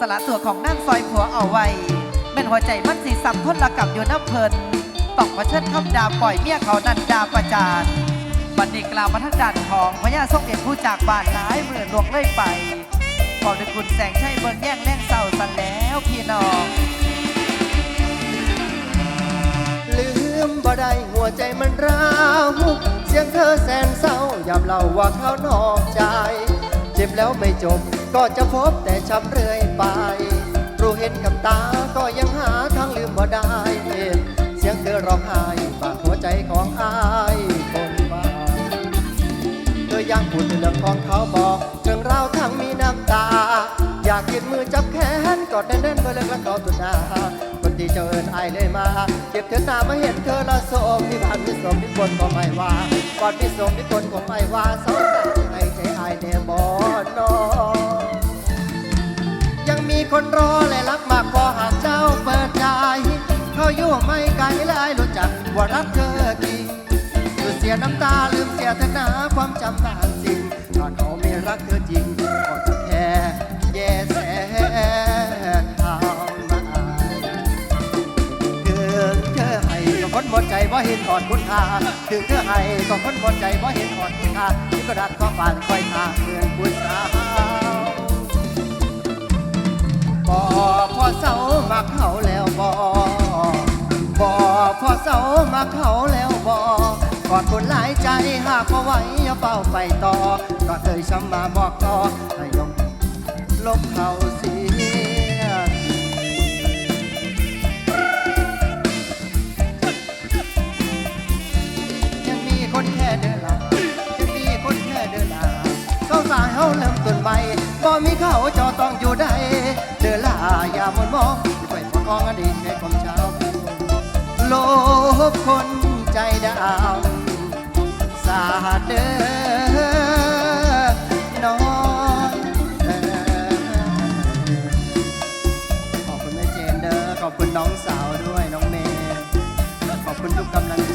สละตัวของนางซอยผัวเอาไว้เป็นหัวใจมันสีสัมทนละกับอยู่น้ำเพลินต้องมาเชิดคำดาปล่อยเมียเขานันดาประจานบันนี้กล่าวมาทั้งด่านของพญาทรงเด็จผู้จากบ้านหลายหมื่นหลวงเลยไปขอด้วยคุณแสงชัยเบิ่งแย่งแรงเศร้าสันแล้วพี่น้องลืมบ่ได้หัวใจมันร้าวเสียงเธอแสนเศร้ายามเล่าว่าเขานอก แล้วไม่จบ ก็จะพบแต่ช้ำเรื่อยไป รู้เห็นกับตาก็ยังหาทางลืมบ่ได้ เสียงเธอร้องไห้บาดหัวใจของอายคนบ้าเธอยังพูดเรื่องของเขาบอกเรื่องราวทั้งมีน้ำตา อยากยืนมือจับแขนกอดแน่นๆเพื่อเลิกรักเขาตุนาคนที่เจ้าเอิญอายเลยมา เก็บเธอหน้ามาเห็นเธอละโสมที่ผ่านมิสมที่คนก็ไม่ว่าก่อนมิสมที่คนก็ไม่ว่าสา คนรอและรักมากพอหากเจ้าเปิดใจเขาอยู่ไม่ไกลและไอายรู้จักว่ารักเธอจริงหยุดเสียน้ำตาลืมเสียเถอะนาความจำบางสิ่งถ้าเขาไม่รักเธอจริงก็จะแค่แย่แสทางมาถึงเธอให้ก็คนหมดใจว่าเห็นอ่อนคุณค่าถึงเธอให้ก็คนหมดใจว่าเห็นอ่อนคุณค่าที่ก็ดัดข้อฝานคอยทาเพื่อนผู้สา เสามาเขาแล้วบอกอดคนหลายใจหากพอไหวอย่าเป้าไปต่อ ก็เคยช้ำมาบอกต่อให้ยกลบเขาเสียยังมีคนแค่เดินลายังมีคนแค่เดินลาเขาสายเฮาเริ่มต้นใหม่บ่มีเขาจอต้องอยู่ได้เดินลาอย่ามนมองไปประคองอดีตให้ความ ลบคนใจดำสาดเด้อน้องขอบคุณแม่เจนเด้อขอบคุณน้องสาวด้วยน้องเมย์ขอบคุณทุกกำลัง